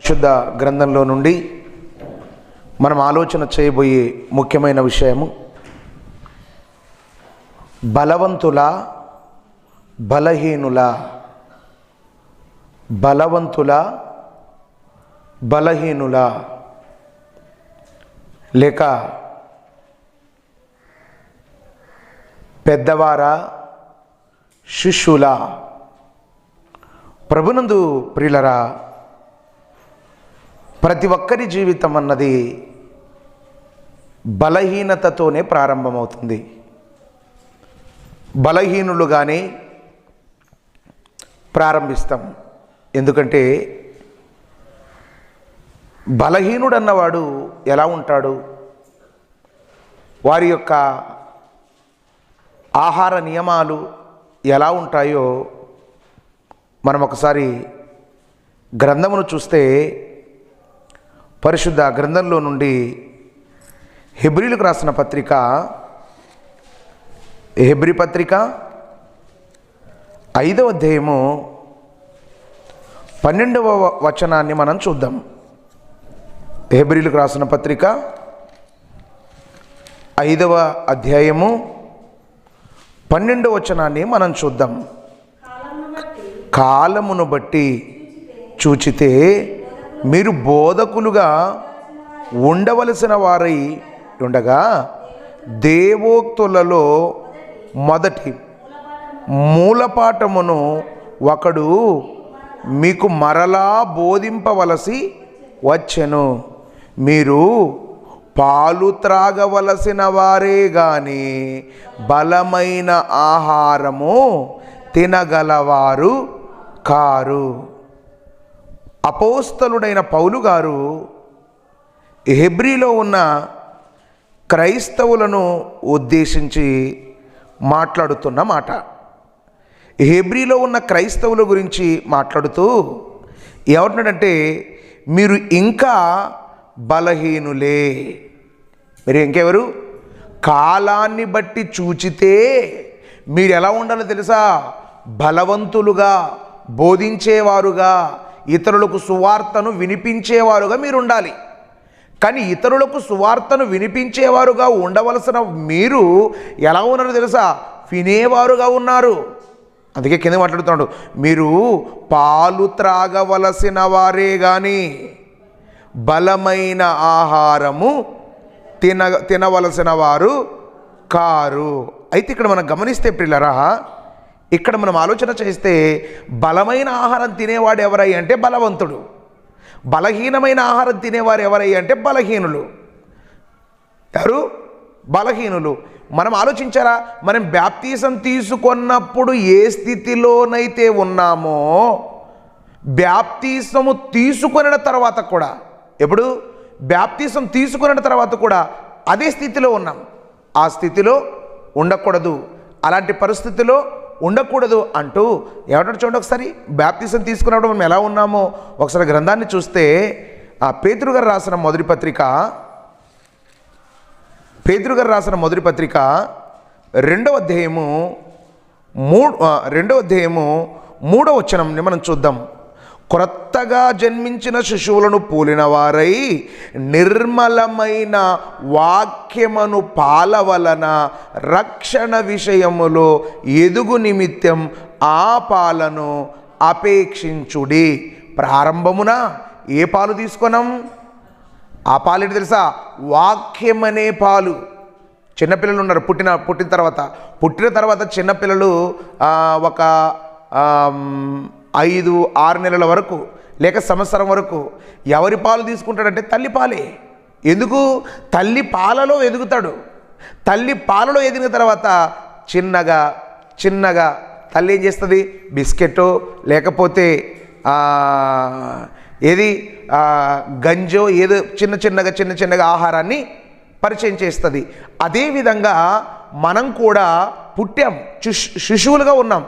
పరిశుద్ధ గ్రంథంలో నుండి మనం ఆలోచన చేయబోయే ముఖ్యమైన విషయము. బలవంతుల బలహీనుల బలవంతుల బలహీనుల లేక పెద్దవారా శిష్యుల ప్రభునందు ప్రియులరా ప్రతి ఒక్కరి జీవితం అన్నది బలహీనతతోనే ప్రారంభమవుతుంది. బలహీనులుగానే ప్రారంభిస్తాం. ఎందుకంటే బలహీనుడు అన్నవాడు ఎలా ఉంటాడు? వారి యొక్క ఆహార నియమాలు ఎలా ఉంటాయో మనం ఒకసారి గ్రంథమును చూస్తే పరిశుద్ధ గ్రంథంలో నుండి హెబ్రిలకు రాసిన పత్రిక హెబ్రి పత్రిక ఐదవ అధ్యాయము పన్నెండవ వచనాన్ని మనం చూద్దాం. హెబ్రిలకు రాసిన పత్రిక ఐదవ అధ్యాయము పన్నెండవ వచనాన్ని మనం చూద్దాం. కాలమును బట్టి చూచితే మీరు బోధకులుగా ఉండవలసిన వారై ఉండగా దేవోక్తులలో మొదటి మూలపాఠమును ఒకడు మీకు మరలా బోధింపవలసి వచ్చెను. మీరు పాలు త్రాగవలసిన వారే గాని బలమైన ఆహారము తినగలవారు కారు. అపోస్తలుడైన పౌలు గారు హెబ్రిలో ఉన్న క్రైస్తవులను ఉద్దేశించి మాట్లాడుతున్న మాట. హెబ్రిలో ఉన్న క్రైస్తవుల గురించి మాట్లాడుతూ ఏమంటున్నాడంటే మీరు ఇంకా బలహీనులే. మీరు ఇంకెవరు? కాలాన్ని బట్టి చూచితే మీరు ఎలా ఉండాలో తెలుసా? బలవంతులుగా బోధించేవారుగా ఇతరులకు సువార్తను వినిపించేవారుగా మీరు ఉండాలి కానీ ఇతరులకు సువార్తను వినిపించేవారుగా ఉండవలసిన మీరు ఎలా ఉన్నారో తెలుసా? వినేవారుగా ఉన్నారు. అందుకే కింద మాట్లాడుతున్నాడు మీరు పాలు త్రాగవలసిన వారే కానీ బలమైన ఆహారము తిన తినవలసిన వారు కారు. అయితే ఇక్కడ మనం గమనిస్తే పిల్లరా ఇక్కడ మనం ఆలోచన చేస్తే బలమైన ఆహారం తినేవాడు ఎవరై అంటే బలవంతుడు. బలహీనమైన ఆహారం తినేవారు ఎవరై అంటే బలహీనులు. ఎవరు? బలహీనులు. మనం ఆలోచించారా? మనం బ్యాప్తీసం తీసుకున్నప్పుడు ఏ స్థితిలోనైతే ఉన్నామో బ్యాప్తీసము తీసుకున్న తర్వాత కూడా ఎప్పుడు? బ్యాప్తీసం తీసుకున్న తర్వాత కూడా అదే స్థితిలో ఉన్నాం. ఆ స్థితిలో ఉండకూడదు. అలాంటి పరిస్థితిలో ఉండకూడదు అంటూ ఏమంటాడు చూడండి ఒకసారి? బ్యాప్తిసం తీసుకున్నప్పుడు మనం ఎలా ఉన్నామో? ఒకసారి గ్రంథాన్ని చూస్తే ఆ పేతురు గారు రాసిన మొదటి పత్రిక పేతురు గారు రాసిన మొదటి పత్రిక రెండవ అధ్యాయము మూడు రెండవ అధ్యాయము మూడవ వచనంని మనం చూద్దాం. క్రొత్తగా జన్మించిన శిశువులను పోలినవారై నిర్మలమైన వాక్యమును పాల వలన రక్షణ విషయములో ఎదుగు నిమిత్తం ఆ పాలను అపేక్షించుడి. ప్రారంభమున ఏ పాలు తీసుకున్నాం ఆ పాలు తెలుసా? వాక్యమనే పాలు. చిన్నపిల్లలు ఉన్నారు పుట్టిన పుట్టిన తర్వాత. పుట్టిన తర్వాత చిన్నపిల్లలు ఒక ఐదు ఆరు నెలల వరకు లేక సంవత్సరం వరకు ఎవరి పాలు తీసుకుంటాడంటే తల్లి పాలే. ఎందుకు? తల్లి పాలలో ఎదుగుతాడు. తల్లి పాలలో ఎదిగిన తర్వాత చిన్నగా చిన్నగా తల్లి ఏం చేస్తుంది? బిస్కెట్టో లేకపోతే ఏది? గంజో ఏదో చిన్న చిన్నగా చిన్న చిన్నగా ఆహారాన్ని పరిచయం చేస్తుంది. అదేవిధంగా మనం కూడా పుట్టాం శిశువులుగా ఉన్నాం.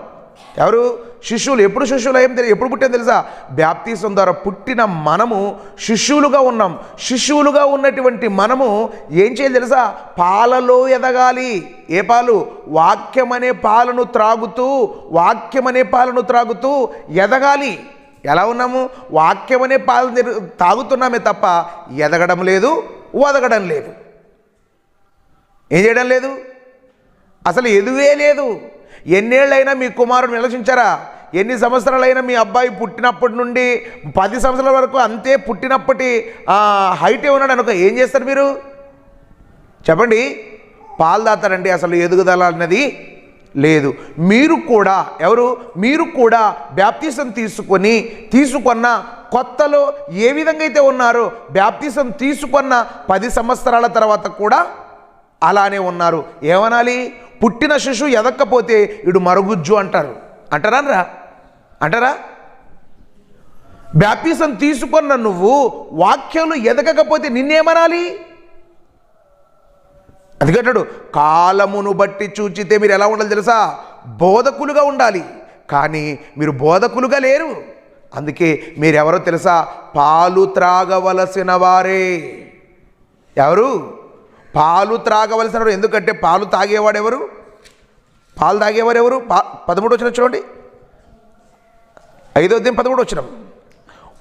ఎవరు? శిష్యులు. ఎప్పుడు శిష్యులు ఏం తెలియదు ఎప్పుడు పుట్టాం తెలుసా? బ్యాప్తీసం ద్వారా పుట్టిన మనము శిష్యులుగా ఉన్నాం. శిష్యులుగా ఉన్నటువంటి మనము ఏం చేయాలి తెలుసా? పాలలో ఎదగాలి. ఏ పాలు? వాక్యం అనే పాలను త్రాగుతూ వాక్యం అనే పాలను త్రాగుతూ ఎదగాలి. ఎలా ఉన్నాము? వాక్యం అనే పాలు తాగుతున్నామే తప్ప ఎదగడం లేదు వదగడం లేదు. ఏం చేయడం లేదు? అసలు ఎదువే లేదు. ఎన్నేళ్ళైనా మీ కుమారుడు నిలచించారా ఎన్ని సంవత్సరాలైనా మీ అబ్బాయి పుట్టినప్పటి నుండి పది సంవత్సరాల వరకు అంతే పుట్టినప్పటి హైటే ఉన్నాడు అనుకో ఏం చేస్తారు మీరు? చెప్పండి. పాలు దాతారండి అసలు ఎదుగుదల అన్నది లేదు. మీరు కూడా ఎవరు? మీరు కూడా బ్యాప్తిసం తీసుకొని తీసుకున్న కొత్తలో ఏ విధంగా అయితే ఉన్నారో బ్యాప్తిసం తీసుకున్న పది సంవత్సరాల తర్వాత కూడా అలానే ఉన్నారు. ఏమనాలి? పుట్టిన శిశు ఎదక్కపోతే ఇడు మరుగుజ్జు అంటారు. అంటారా రా అంటారా? బ్యాప్తిసం తీసుకున్న నువ్వు వాక్యాలు ఎదగకపోతే నిన్నేమనాలి? అందుకంటాడు కాలమును బట్టి చూచితే మీరు ఎలా ఉండాలి తెలుసా? బోధకులుగా ఉండాలి. కానీ మీరు బోధకులుగా లేరు. అందుకే మీరెవరో తెలుసా? పాలు త్రాగవలసిన వారే. ఎవరు? పాలు త్రాగవలసిన వారు ఎందుకంటే పాలు తాగేవాడు ఎవరు పాలు తాగేవారు ఎవరు పా పదమూడు వచ్చిన చూడండి. ఐదో అధ్యాయం పదమూడు వచ్చిన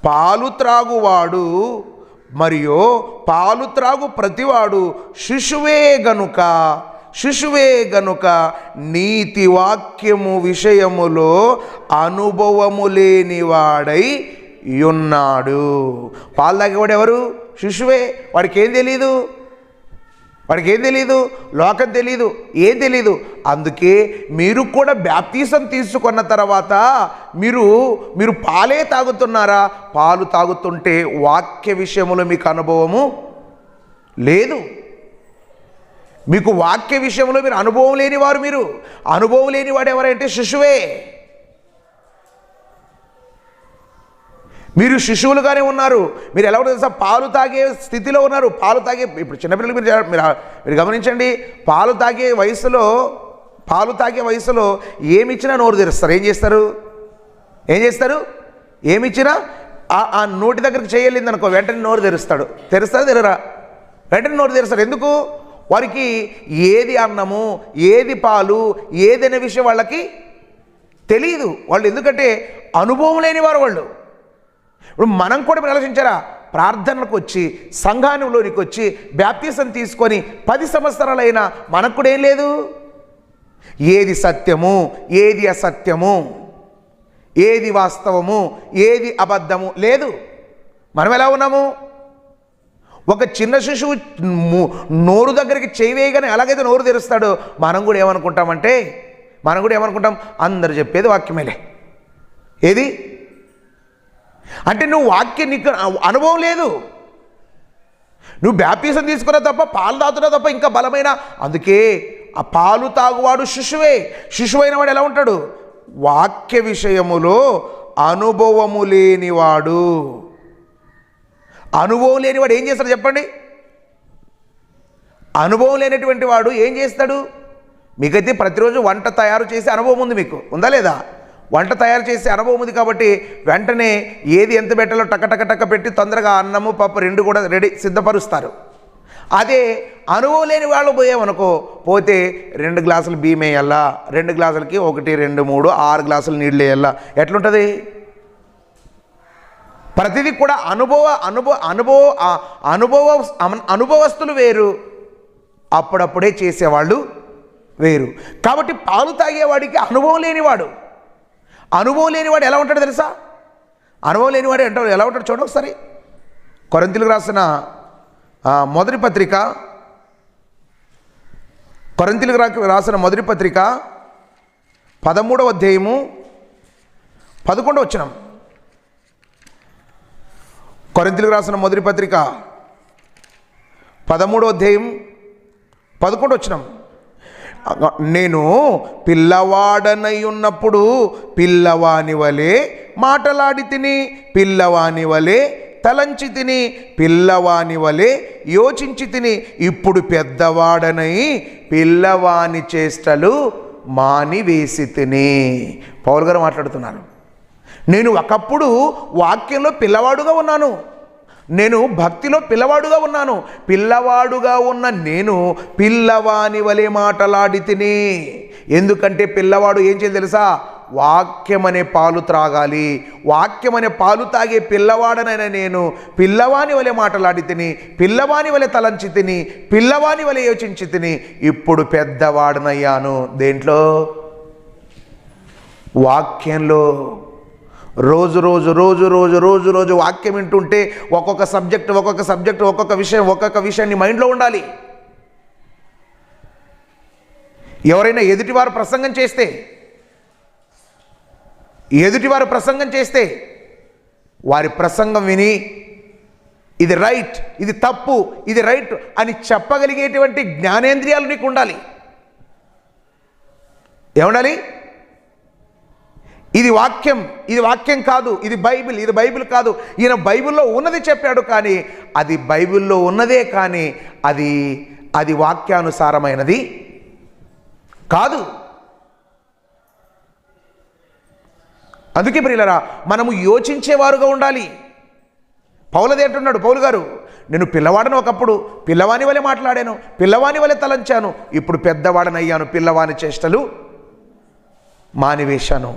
పాలు త్రాగువాడు మరియు పాలు త్రాగు ప్రతివాడు శిశువే గనుక శిశువే గనుక నీతి వాక్యము విషయములో అనుభవము లేనివాడై ఉన్నాడు. పాలు తాగేవాడు ఎవరు శిశువే. వాడికి ఏం తెలీదు? వాడికి ఏం తెలియదు లోకం తెలియదు ఏం తెలియదు అందుకే మీరు కూడా బ్యాప్తీసం తీసుకున్న తర్వాత మీరు మీరు పాలే తాగుతున్నారా? పాలు తాగుతుంటే వాక్య విషయంలో మీకు అనుభవము లేదు. మీకు వాక్య విషయంలో మీరు అనుభవం లేనివారు మీరు. అనుభవం లేనివాడు ఎవరంటే శిశువే. మీరు శిశువులుగానే ఉన్నారు. మీరు ఎలా ఉంటుంది తెలుసా? పాలు తాగే స్థితిలో ఉన్నారు. పాలు తాగే ఇప్పుడు చిన్నపిల్లలు మీరు మీరు మీరు గమనించండి. పాలు తాగే వయసులో పాలు తాగే వయసులో ఏమిచ్చినా నోరు తెరుస్తారు. ఏం చేస్తారు? ఏం చేస్తారు? ఏమిచ్చినా ఆ ఆ నోటి దగ్గరికి చేయలేదు అనుకో వెంటనే నోరు తెరుస్తాడు. తెరుస్తాడు తెరరా? వెంటనే నోరు తెరుస్తాడు ఎందుకు? వారికి ఏది అన్నము ఏది పాలు ఏదైన విషయం వాళ్ళకి తెలియదు వాళ్ళు ఎందుకంటే అనుభవం లేని వారు వాళ్ళు. ఇప్పుడు మనం కూడా మీరు ఆలోచించారా? ప్రార్థనలకు వచ్చి సంఘానంలోనికి వచ్చి బ్యాప్తిసం తీసుకొని పది సంవత్సరాలైనా మనకు కూడా ఏం లేదు? ఏది సత్యము ఏది అసత్యము ఏది వాస్తవము ఏది అబద్ధము లేదు. మనం ఎలా ఉన్నాము? ఒక చిన్న శిశువు నోరు దగ్గరికి చేయవేయగానే ఎలాగైతే నోరు తెరుస్తాడో మనం కూడా ఏమనుకుంటామంటే మనం కూడా ఏమనుకుంటాం? అందరు చెప్పేది వాక్యమేలే. ఏది? అంటే నువ్వు వాక్యం నీకు అనుభవం లేదు. నువ్వు బ్యాప్తీసం తీసుకున్నా తప్ప పాలు తాగుతున్నా తప్ప ఇంకా బలమైన అందుకే ఆ పాలు తాగువాడు శిశువే. శిశువైన వాడు ఎలా ఉంటాడు? వాక్య విషయములో అనుభవము లేనివాడు. అనుభవం లేనివాడు ఏం చేస్తాడు చెప్పండి? అనుభవం లేనటువంటి వాడు ఏం చేస్తాడు? మీకైతే ప్రతిరోజు వంట తయారు చేసే అనుభవం ఉంది మీకు. ఉందా లేదా? వంట తయారు చేసే అనుభవం ఉంది కాబట్టి వెంటనే ఏది ఎంత పెట్టాలో టక టక టక పెట్టి తొందరగా అన్నము పప్పు రెండు కూడా రెడీ సిద్ధపరుస్తారు. అదే అనుభవం లేని వాళ్ళు పోయామనుకో పోతే రెండు గ్లాసులు బియ్యం వేయాలా? రెండు గ్లాసులకి ఒకటి రెండు మూడు ఆరు గ్లాసులు నీళ్ళు వేయాలా? ఎట్లుంటుంది? ప్రతిదీ కూడా అనుభవ అనుభవ అనుభవ అనుభవ అనుభవస్తులు వేరు. అప్పుడప్పుడే చేసేవాళ్ళు వేరు. కాబట్టి పాలు తాగేవాడికి అనుభవం లేనివాడు. అనుభవం లేనివాడు ఎలా ఉంటాడు తెలుసా? అనుభవం లేనివాడు అంటే ఎలా ఉంటాడు చూడండి ఒకసారి. కొరంతిలకు రాసిన మొదటి పత్రిక కొరంతిలకు రా రాసిన మొదటి పత్రిక పదమూడవ అధ్యాయము పదకొండవ వచ్చినం కొరింతలకు రాసిన మొదటి పత్రిక పదమూడో అధ్యాయం పదకొండు వచ్చినాం నేను పిల్లవాడనై ఉన్నప్పుడు పిల్లవాని వలె మాటలాడి తిని పిల్లవాని వలె తలంచి తిని పిల్లవాని వలె యోచించి తిని ఇప్పుడు పెద్దవాడనై పిల్లవాని చేష్టలు మానివేసి తిని. పౌరుగారు గారు మాట్లాడుతున్నారు. నేను ఒకప్పుడు వాక్యంలో పిల్లవాడుగా ఉన్నాను. నేను భక్తిలో పిల్లవాడుగా ఉన్నాను. పిల్లవాడుగా ఉన్న నేను పిల్లవాని వలె మాటలాడి తిని ఎందుకంటే పిల్లవాడు ఏం చేయాలి తెలుసా? వాక్యం అనే పాలు త్రాగాలి. వాక్యం అనే పాలు తాగే పిల్లవాడనైనా నేను పిల్లవాని వలె మాటలాడి తిని పిల్లవాని వలె తలంచి తిని పిల్లవాని వలె యోచించి తిని ఇప్పుడు పెద్దవాడనయ్యాను. దేంట్లో? వాక్యంలో. రోజు రోజు రోజు రోజు రోజు రోజు వాక్యం వింటుంటే ఒక్కొక్క సబ్జెక్ట్ ఒక్కొక్క సబ్జెక్ట్ ఒక్కొక్క విషయం ఒక్కొక్క విషయాన్ని మైండ్లో ఉండాలి. ఎవరైనా ఎదుటివారు ప్రసంగం చేస్తే ఎదుటివారు ప్రసంగం చేస్తే వారి ప్రసంగం విని ఇది రైట్ ఇది తప్పు ఇది రైట్ అని చెప్పగలిగేటువంటి జ్ఞానేంద్రియాలు నీకు ఉండాలి. ఏముండాలి? ఇది వాక్యం ఇది వాక్యం కాదు ఇది బైబిల్ ఇది బైబిల్ కాదు. ఈయన బైబిల్లో ఉన్నది చెప్పాడు కానీ అది బైబిల్లో ఉన్నదే కానీ అది అది వాక్యానుసారమైనది కాదు. అందుకే ప్రియులరా మనము యోచించేవారుగా ఉండాలి. పౌలది అంటున్నాడు పౌలు గారు నేను పిల్లవాడను ఒకప్పుడు పిల్లవాని వలె మాట్లాడాను పిల్లవాని వలె తలంచాను ఇప్పుడు పెద్దవాడనయ్యాను పిల్లవాని చేష్టలు మానివేశాను.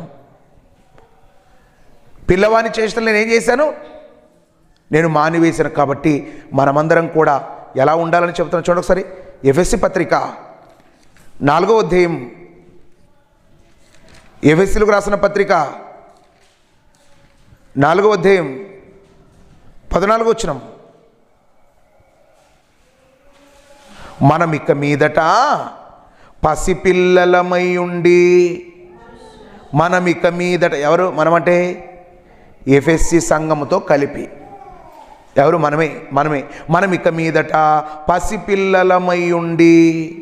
పిల్లవాని చేసిన నేను ఏం చేశాను? నేను మానివేశాను కాబట్టి మనమందరం కూడా ఎలా ఉండాలని చెబుతున్నాను చూడండి ఒకసారి. ఎఫ్ఎస్సి పత్రిక నాలుగో అధ్యాయం. ఎఫ్ఎస్సీలకు రాసిన పత్రిక నాలుగో అధ్యాయం పద్నాలుగు వచ్చినాం మనం ఇక మీదట పసిపిల్లలమై ఉండి మనం ఇక మీదట ఎవరు? మనమంటే ఎఫ్ఎస్సి సంఘముతో కలిపి. ఎవరు? మనమే మనమే. మనం ఇక మీదట పసిపిల్లలమై ఉండి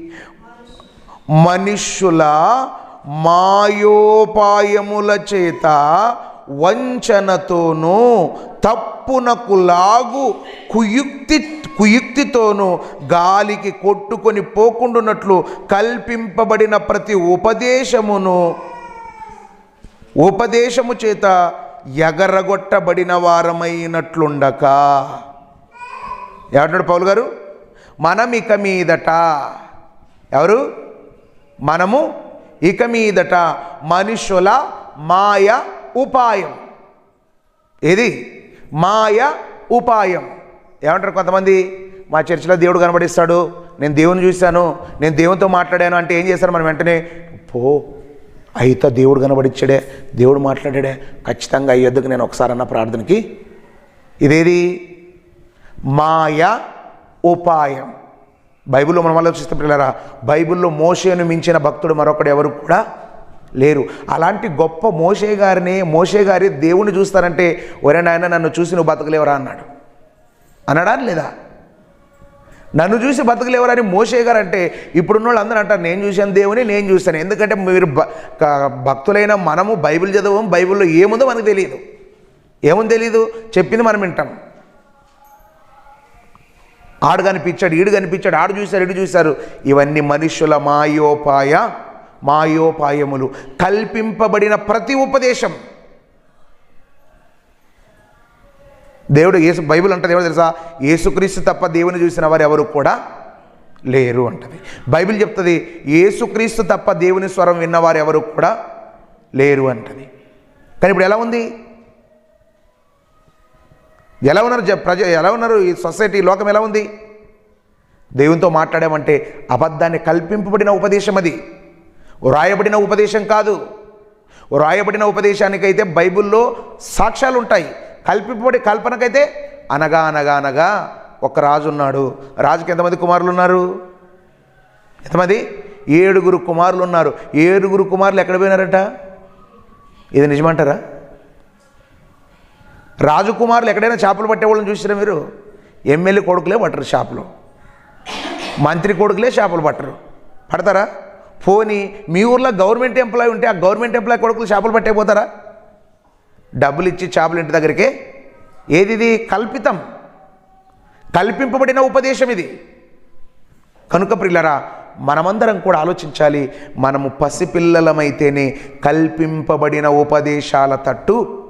మనుష్యుల మాయోపాయముల చేత వంచనతోనూ తప్పునకు లాగు కుయుక్తి కుయుక్తితోనూ గాలికి కొట్టుకొని పోకుండునట్లు కల్పింపబడిన ప్రతి ఉపదేశమును ఉపదేశము చేత ఎగరగొట్టబడిన వారమైనట్లుండక. ఏమంటాడు పౌలు గారు? మనం ఇక మీదట. ఎవరు? మనము ఇక మీదట. మనుషుల మాయ ఉపాయం. ఏది? మాయ ఉపాయం. ఏమంటారు కొంతమంది? మా చర్చిలో దేవుడు కనబడిస్తాడు. నేను దేవుని చూశాను. నేను దేవునితో మాట్లాడాను అంటే ఏం చేశాను మనం వెంటనే పో అయితే దేవుడు కనబడిచ్చాడే దేవుడు మాట్లాడాడే ఖచ్చితంగా అయ్యొద్దుకు నేను ఒకసారి అన్న ప్రార్థనకి. ఇదేది? మాయ ఉపాయం. బైబిల్లో మనం ఆలోచిస్తే పిల్లరా బైబిల్లో మోషేను మించిన భక్తుడు మరొకడు ఎవరు కూడా లేరు. అలాంటి గొప్ప మోషే గారిని మోషే గారి దేవుణ్ణి చూస్తారంటే ఒరే నాయన నన్ను చూసి నువ్వు బతకలేవరా? అన్నాడు. అన్నాడా లేదా? నన్ను చూసి బతకలేవరని మోసే గారు అంటే ఇప్పుడున్న వాళ్ళు అందరూ అంటారు నేను చూశాను దేవుని నేను చూశాను ఎందుకంటే మీరు భక్తులైన మనము బైబిల్ చదవం బైబిల్లో ఏముందో మనకు తెలియదు ఏముంది తెలియదు చెప్పింది మనం వింటాం. ఆడు కనిపించాడు ఈడు కనిపించాడు ఆడు చూశారు ఇడు చూశారు. ఇవన్నీ మనుషుల మాయోపాయ మాయోపాయములు. కల్పింపబడిన ప్రతి ఉపదేశం. దేవుడు యేసు బైబిల్ అంటది ఏమో తెలుసా? యేసుక్రీస్తు తప్ప దేవుని చూసిన వారు ఎవరు కూడా లేరు అంటది. బైబిల్ చెప్తుంది యేసుక్రీస్తు తప్ప దేవుని స్వరం విన్నవారు ఎవరు కూడా లేరు అంటది. కానీ ఇప్పుడు ఎలా ఉంది? ఎలా ఉన్నారు ప్రజ ఎలా ఉన్నారు ఈ సొసైటీ లోకం ఎలా ఉంది? దేవునితో మాట్లాడామంటే అబద్ధాన్ని కల్పింపబడిన ఉపదేశం అది. వ్రాయబడిన ఉపదేశం కాదు. వ్రాయబడిన ఉపదేశానికైతే బైబిల్లో సాక్ష్యాలు ఉంటాయి కల్పింపబడి కల్పనకైతే అనగా అనగా అనగా ఒక రాజు ఉన్నాడు. రాజుకి ఎంతమంది కుమారులు ఉన్నారు ఎంతమంది? ఏడుగురు కుమారులు ఉన్నారు ఏడుగురు కుమారులు ఎక్కడ పోయినారట? ఇది నిజమంటారా? రాజకుమారులు ఎక్కడైనా చేపలు పట్టేవాళ్ళని చూసారా మీరు? ఎమ్మెల్యే కొడుకులే పట్టరు చేపలు. మంత్రి కొడుకులే చేపలు పట్టరు. పడతారా? పోనీ మీ ఊర్లో గవర్నమెంట్ ఎంప్లాయ్ ఉంటే ఆ గవర్నమెంట్ ఎంప్లాయ్ కొడుకులు చేపలు పట్టేపోతారా డబ్బులు ఇచ్చి చేపలు ఇంటి దగ్గరికి? ఏది ఇది కల్పితం. కల్పింపబడిన ఉపదేశం ఇది. కనుక ప్రిల్లరా మనమందరం కూడా ఆలోచించాలి మనము పసిపిల్లలమైతేనే కల్పింపబడిన ఉపదేశాల తట్టు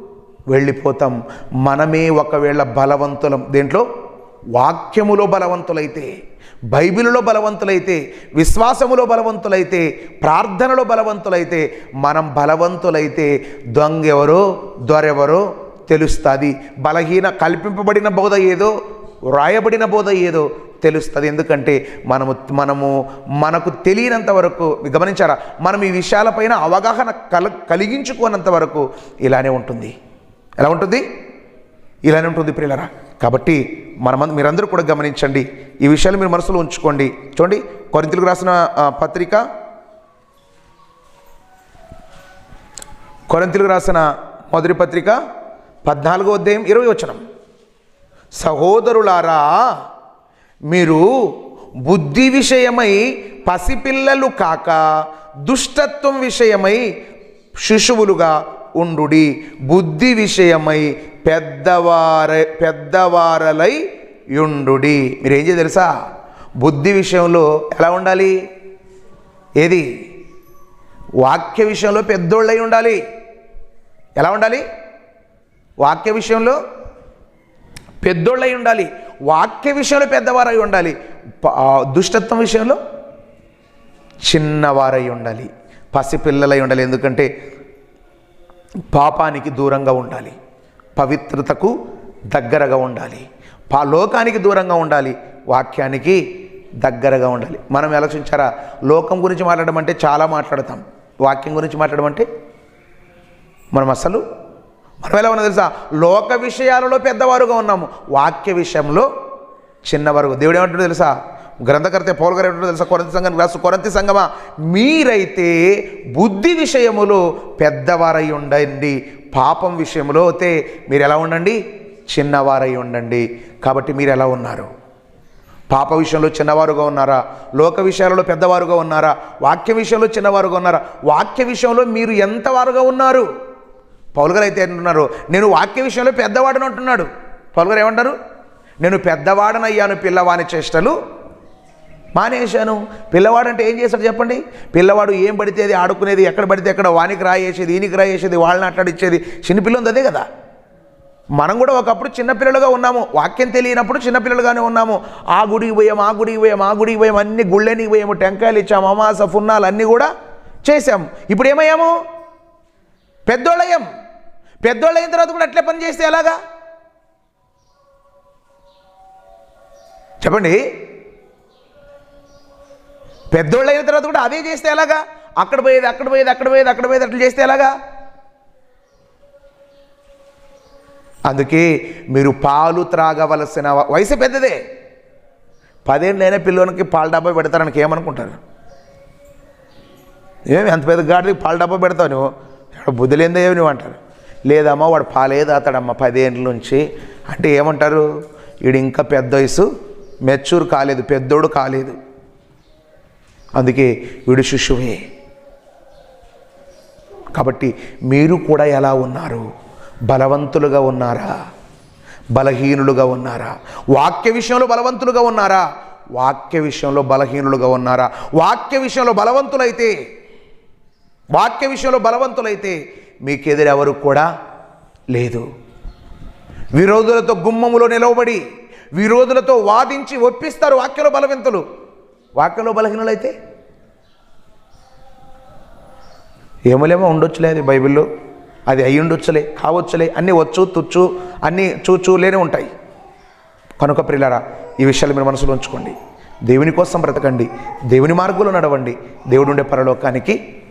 వెళ్ళిపోతాం. మనమే ఒకవేళ బలవంతులం. దేంట్లో? వాక్యములో బలవంతులైతే. బైబిల్లో బలవంతులైతే విశ్వాసములో బలవంతులైతే ప్రార్థనలో బలవంతులైతే మనం బలవంతులైతే దొంగెవరో దొరెవరో తెలుస్తుంది. బలహీన కల్పింపబడిన బోధ ఏదో వ్రాయబడిన బోధ ఏదో తెలుస్తుంది. ఎందుకంటే మనము మనము మనకు తెలియనంత వరకు గమనించారా? మనం ఈ విషయాలపైన అవగాహన కల కలిగించుకోనంత వరకు ఇలానే ఉంటుంది. ఎలా ఉంటుంది? ఇలానే ఉంటుంది ప్రియులరా? కాబట్టి మనమంద మీరందరూ కూడా గమనించండి. ఈ విషయాలు మీరు మనసులో ఉంచుకోండి. చూడండి కొరింతలకు రాసిన పత్రిక. కొరంతులకు రాసిన మొదటి పత్రిక పద్నాలుగో అధ్యాయం ఇరవై వచనం. సహోదరులారా మీరు బుద్ధి విషయమై పసిపిల్లలు కాక దుష్టత్వం విషయమై శిశువులుగా ఉండుడి. బుద్ధి విషయమై పెద్దవార పెద్దవారలై యుండుడి. ఏం చేయ తెలుసా? బుద్ధి విషయంలో ఎలా ఉండాలి? ఏది? వాక్య విషయంలో పెద్దోళ్ళై ఉండాలి. ఎలా ఉండాలి? వాక్య విషయంలో పెద్దోళ్ళై ఉండాలి. వాక్య విషయంలో పెద్దవారై ఉండాలి. దుష్టత్వం విషయంలో చిన్నవారై ఉండాలి. పసిపిల్లలై ఉండాలి. ఎందుకంటే పాపానికి దూరంగా ఉండాలి. పవిత్రతకు దగ్గరగా ఉండాలి. పా లోకానికి దూరంగా ఉండాలి. వాక్యానికి దగ్గరగా ఉండాలి. మనం ఆలోచించారా? లోకం గురించి మాట్లాడడం అంటే చాలా మాట్లాడతాం. వాక్యం గురించి మాట్లాడడం అంటే మనం అసలు మనం ఎలా ఉన్నా తెలుసా? లోక విషయాలలో పెద్దవారుగా ఉన్నాము. వాక్య విషయంలో చిన్నవారు దేవుడు ఏమంటాడు తెలుసా? గ్రంథకర్త పౌల్ గారు ఏమంటాడు తెలుసా? కొరంతి సంఘం రాసు కొరంతి సంగమా మీరైతే బుద్ధి విషయములో పెద్దవారై ఉండండి. పాపం విషయంలో అయితే మీరు ఎలా ఉండండి? చిన్నవారై ఉండండి. కాబట్టి మీరు ఎలా ఉన్నారు? పాప విషయంలో చిన్నవారుగా ఉన్నారా? లోక విషయాలలో పెద్దవారుగా ఉన్నారా? వాక్య విషయంలో చిన్నవారుగా ఉన్నారా? వాక్య విషయంలో మీరు ఎంతవారుగా ఉన్నారు? పౌలుగారు అయితే అంటున్నారు నేను వాక్య విషయంలో పెద్దవాడని అంటున్నాడు. పౌలుగారు ఏమంటారు? నేను పెద్దవాడనయ్యాను పిల్లవాని చేష్టలు మానేశాను. పిల్లవాడంటే ఏం చేశాడు చెప్పండి? పిల్లవాడు ఏం పడితే అది ఆడుకునేది ఎక్కడ పడితే ఎక్కడ వానికి రాయేసేది ఈనికి రాయేసేది వాళ్ళని అట్లాడిచ్చేది చిన్నపిల్ల ఉంది అదే కదా. మనం కూడా ఒకప్పుడు చిన్నపిల్లలుగా ఉన్నాము. వాక్యం తెలియనప్పుడు చిన్నపిల్లలుగానే ఉన్నాము. ఆ గుడికి పోయాం ఆ గుడికి పోయాం ఆ గుడికి పోయాం అన్ని గుళ్ళని పోయాము టెంకాయలు ఇచ్చాము అమాస పున్నాలు అన్నీ కూడా చేసాము ఇప్పుడు ఏమయ్యాము? పెద్దోళ్ళయ్యాం. పెద్దోళ్ళు అయిన తర్వాత కూడా అట్లే పని చేస్తే ఎలాగా? చెప్పండి. పెద్దోళ్ళు అయిన తర్వాత కూడా అదే చేస్తే ఎలాగా? అక్కడ పోయేది అక్కడ పోయేది అక్కడ పోయేది అక్కడ పోయేది అట్లా చేస్తే ఎలాగా? అందుకే మీరు పాలు త్రాగవలసిన వయసు పెద్దదే. పదేళ్ళైనా పిల్లోనికి పాల డబ్బా పెడతారనికి ఏమనుకుంటారు ఏమి అంత పెద్ద గాడికి పాల డబ్బా పెడతావు నువ్వు? బుద్ధులేందో ఏమి నువ్వు అంటారు? లేదమ్మా వాడు పాలే తాతాడమ్మా పదేళ్ళ నుంచి. అంటే ఏమంటారు? వీడు ఇంకా పెద్ద వయసు మెచ్యూర్ కాలేదు పెద్దోడు కాలేదు. అందుకే వీడు శిశువే కాబట్టి మీరు కూడా ఎలా ఉన్నారు? బలవంతులుగా ఉన్నారా? బలహీనులుగా ఉన్నారా? వాక్య విషయంలో బలవంతులుగా ఉన్నారా? వాక్య విషయంలో బలహీనులుగా ఉన్నారా? వాక్య విషయంలో బలవంతులైతే వాక్య విషయంలో బలవంతులైతే మీకెదురెవరు కూడా లేదు. విరోధులతో గుమ్మములో నిలవబడి విరోధులతో వాదించి ఒప్పిస్తారు వాక్యలో బలవంతులు. వాక్యంలో బలహీనులైతే? ఏమోలేమో ఉండొచ్చులే అది బైబిల్లో. అది అయి ఉండొచ్చులే కావచ్చులే అన్నీ వచ్చు తుచ్చు అన్నీ చూచూలేనే ఉంటాయి. కనుక ప్రియులారా ఈ విషయాలు మీరు మనసులో ఉంచుకోండి. దేవుని కోసం బ్రతకండి. దేవుని మార్గంలో నడవండి. దేవుడు ఉండే పరలోకానికి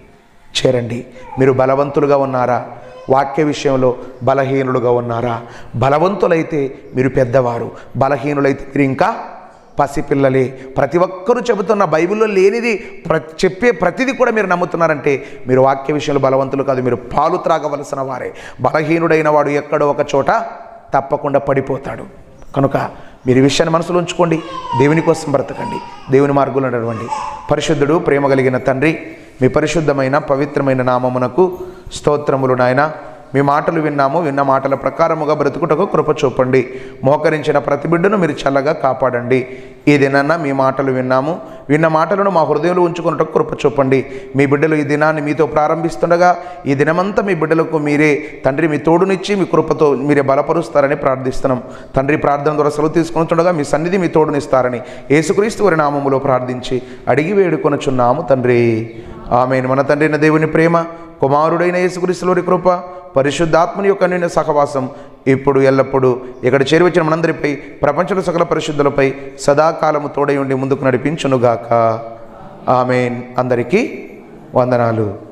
చేరండి. మీరు బలవంతులుగా ఉన్నారా? వాక్య విషయంలో బలహీనులుగా ఉన్నారా? బలవంతులైతే మీరు పెద్దవారు. బలహీనులైతే మీరు ఇంకా పసిపిల్లలే ప్రతి ఒక్కరూ చెబుతున్న బైబిల్లో లేనిది ప్ర చెప్పే ప్రతిదీ కూడా మీరు నమ్ముతున్నారంటే మీరు వాక్య విషయంలో బలవంతులు కాదు మీరు పాలు త్రాగవలసిన వారే. బలహీనుడైన వాడు ఎక్కడో ఒక చోట తప్పకుండా పడిపోతాడు. కనుక మీరు ఈ విషయాన్ని మనసులో ఉంచుకోండి దేవుని కోసం బ్రతకండి దేవుని మార్గంలో నడవండి. పరిశుద్ధుడు ప్రేమ కలిగిన తండ్రి మీ పరిశుద్ధమైన పవిత్రమైన నామమునకు స్తోత్రములు నాయన. మీ మాటలు విన్నాము విన్న మాటల ప్రకారముగా బ్రతుకుటకు కృప చూపండి. మోకరించిన ప్రతి బిడ్డను మీరు చల్లగా కాపాడండి. ఈ దినాన్న మీ మాటలు విన్నాము. విన్న మాటలను మా హృదయంలో ఉంచుకున్నట్టు కృప చూపండి. మీ బిడ్డలు ఈ దినాన్ని మీతో ప్రారంభిస్తుండగా ఈ దినమంతా మీ బిడ్డలకు మీరే తండ్రి మీ తోడునిచ్చి మీ కృపతో మీరే బలపరుస్తారని ప్రార్థిస్తున్నాం. తండ్రి ప్రార్థన ద్వారా సెలవు తీసుకుంటుండగా మీ సన్నిధి మీ తోడునిస్తారని యేసుక్రీస్తు వారి నామములో ప్రార్థించి అడిగి వేడుకొనుచున్నాము తండ్రి. ఆమెను. మన తండ్రి అయిన దేవుని ప్రేమ కుమారుడైన యేసుక్రీస్తులోని కృప పరిశుద్ధాత్మని యొక్క నిన్న సహవాసం ఇప్పుడు ఎల్లప్పుడూ ఇక్కడ చేరువచ్చిన మనందరిపై ప్రపంచంలో సకల పరిశుద్ధులపై సదాకాలము తోడై ఉండి ముందుకు నడిపించునుగాక. ఆమెన్. అందరికీ వందనాలు.